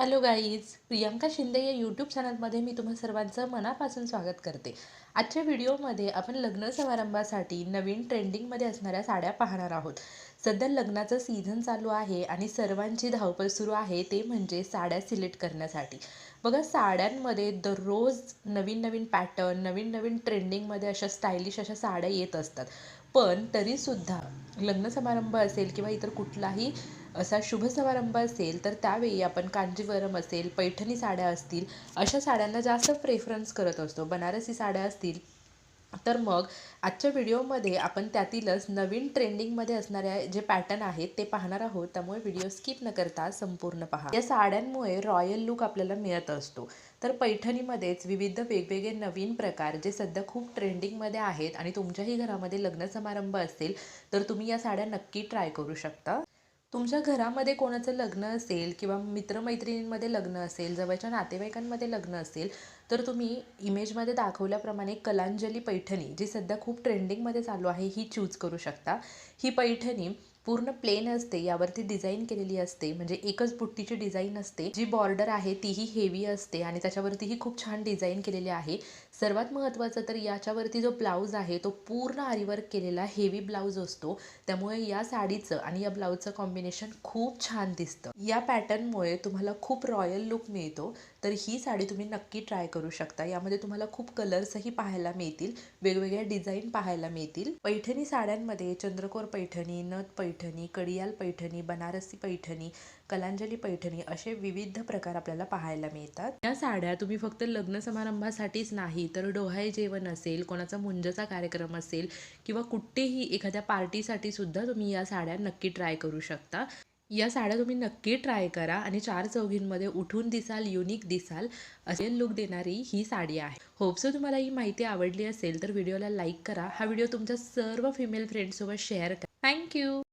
Hello guys Priyanka Shinde या YouTube चॅनलमध्ये मी तुम्हा सर्वांचं मनापासून स्वागत करते. आजच्या व्हिडिओमध्ये आपण लग्न समारंभासाठी नवीन ट्रेंडिंगमध्ये असणाऱ्या साड्या पाहणार आहोत. सध्या लग्नाचं सीझन चालू आहे आणि सर्वांची धावपळ सुरू आहे ते म्हणजे साड्या सिलेक्ट करण्यासाठी. बघा साड्यांमध्ये दररोज नवीन नवीन पॅटर्न नवीन नवीन ट्रेंडिंगमध्ये अशा स्टायलिश अशा साड्या येत असतात. पण तरीसुद्धा लग्न समारंभ असेल किंवा इतर कुठलाही असा शुभ समारंभ असेल तर त्यावेळी आपण कांजीवरम असेल पैठणी साड्या असतील अशा साड्यांना जास्त प्रेफरन्स करत असतो. बनारसी साड्या असतील तर मग आजच्या व्हिडिओमध्ये आपण त्यातीलच नवीन ट्रेंडिंगमध्ये असणाऱ्या जे पॅटर्न आहेत ते पाहणार आहोत. त्यामुळे व्हिडिओ स्किप न करता संपूर्ण पहा. या साड्यांमुळे रॉयल लुक आपल्याला मिळत असतो. तर पैठणीमध्येच विविध वेगवेगळे नवीन प्रकार जे सध्या खूप ट्रेंडिंगमध्ये आहेत आणि तुमच्याही घरामध्ये लग्न समारंभ असेल तर तुम्ही या साड्या नक्की ट्राय करू शकता. तुमच्या घरामध्ये कोणाचं लग्न असेल किंवा मित्रमैत्रिणींमध्ये लग्न असेल जवळच्या नातेवाईकांमध्ये लग्न असेल तर तुम्ही इमेजमध्ये दाखवल्याप्रमाणे कलांजली पैठणी जी सध्या खूप ट्रेंडिंगमध्ये चालू आहे ही चूज करू शकता. ही पैठणी पूर्ण प्लेन असते यावरती डिझाईन केलेली असते म्हणजे एकच बुट्टीची डिझाईन असते जी बॉर्डर आहे तीही हेवी असते आणि त्याच्यावरतीही खूप छान डिझाईन केलेली आहे. सर्वात महत्त्वाचं तर याच्यावरती जो ब्लाऊज आहे तो पूर्ण आरीवर्क केलेला हेवी ब्लाऊज असतो. त्यामुळे या साडीचं आणि या ब्लाऊजचं कॉम्बिनेशन खूप छान दिसतं. या पॅटर्नमुळे तुम्हाला खूप रॉयल लुक मिळतो. तर ही साडी तुम्ही नक्की ट्राय करू शकता. यामध्ये तुम्हाला खूप कलर्सही पाहायला मिळतील वेगवेगळ्या डिझाईन पाहायला मिळतील. पैठणी साड्यांमध्ये चंद्रकोर पैठणी नथ पैठणी पैठणी कडियाल पैठणी बनारसी पैठणी कलांजली पैठणी असे विविध प्रकार आपल्याला पाहायला मिळतात. या साड्या तुम्ही फक्त लग्न समारंभासाठीच नाही तर डोहाळे जेवण असेल कोणाचा मुंजचा कार्यक्रम असेल किंवा कुठेही एखाद्या पार्टीसाठी सुद्धा तुम्ही या साड्या नक्की ट्राय करू शकता. या साड्या तुम्ही नक्की ट्राय करा आणि चार चौघींमध्ये उठून दिसाल युनिक दिसाल असे लुक देणारी ही साडी आहे. होपसो तुम्हाला ही माहिती आवडली असेल तर व्हिडिओला लाईक करा. हा व्हिडिओ तुमच्या सर्व फिमेल फ्रेंड्ससोबत शेअर करा. Thank you